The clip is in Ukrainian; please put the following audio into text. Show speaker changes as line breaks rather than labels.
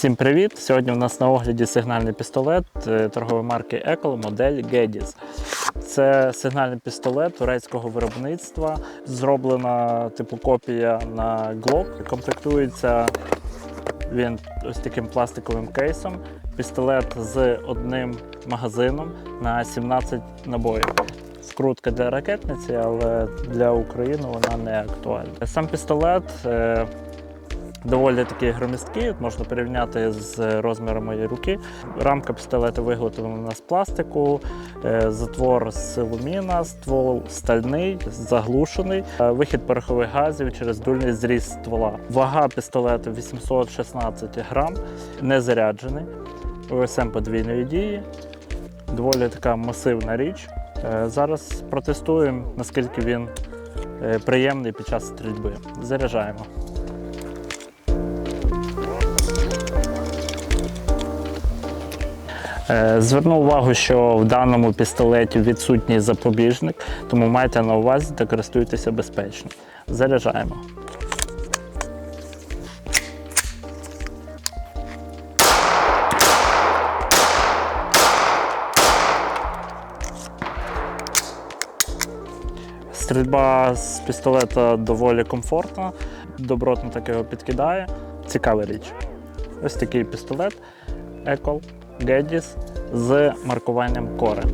Всім привіт! Сьогодні у нас на огляді сигнальний пістолет е, торгової марки Ecol модель Gedis. Це сигнальний пістолет турецького виробництва, зроблена типу копія на Glock. Комплектується він ось таким пластиковим кейсом. Пістолет з одним магазином на 17 набоїв. Вкрутка для ракетниці, але для України вона не актуальна. Сам пістолет е, доволі такий громісткий, можна порівняти з розміром моєї руки. Рамка пістолету виготовлена з пластику, е, затвор з алюміна, ствол стальний, заглушений, е, вихід порохових газів через дульний зріз ствола. Вага пістолету 816 грам, не заряджений, ОСМ подвійної дії. Доволі така масивна річ. Е, Зараз протестуємо, наскільки він приємний під час стрільби. Заряджаємо. Зверну увагу, що в даному пістолеті відсутній запобіжник, тому майте на увазі та користуйтеся безпечно. Заряджаємо. Стрільба з пістолета доволі комфортна, добротно так його підкидає. Цікава річ. Ось такий пістолет Ecol Gedis з маркуванням Core.